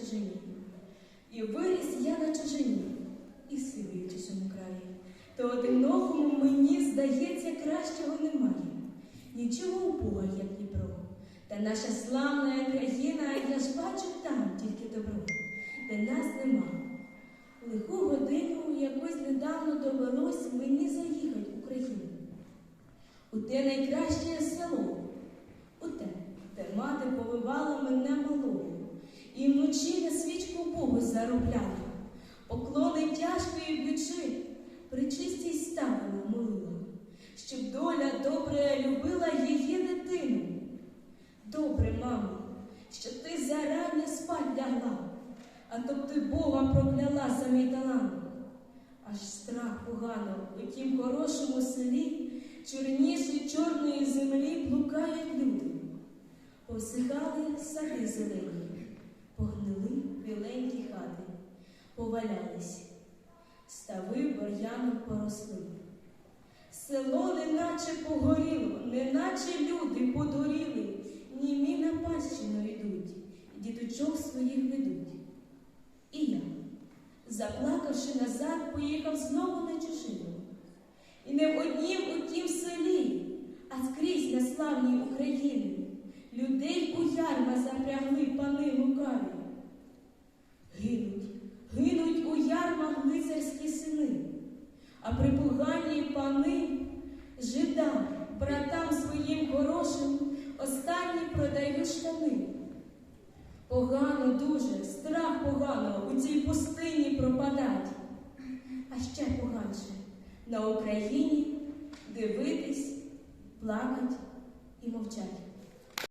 чужині. І виріс я на чужині, і сивий у цьому краї. То одинокому мені здається, кращого немає. Нічого у Бога, як Дніпро. Та наша славна країна, я ж бачу там тільки добро, де нас нема. Лиху годину якось недавно довелось мені заїхати в Україну. У те найкраще село, у те, де мати повивала мене малою, і вночі на свічку Богу заробляла, поклони тяжкої бючи, причистій ставила молила, щоб доля добре любила її дитину. Добре, мамо, що ти зарання спать лягла, а то ти Бога прокляла за мій талант. Аж страх погано у тім хорошому селі, чорніше чорної землі блукають люди. Посихали сади зелені, біленькі хати, повалялись, стави бур'яном поросли. Село неначе погоріло, неначе люди подуріли, німі на панщину йдуть, діточок своїх ведуть. І я, заплакавши назад, поїхав знову на чужину. І не в однім у тім селі, а скрізь на славній Україні. Людей у ярма запрягли пани лукаві. А припугані пани жидам, братам своїм хорошим останні продають штани. Погано дуже, страх погано у цій пустині пропадать. А ще поганше на Україні дивитись, плакать і мовчать.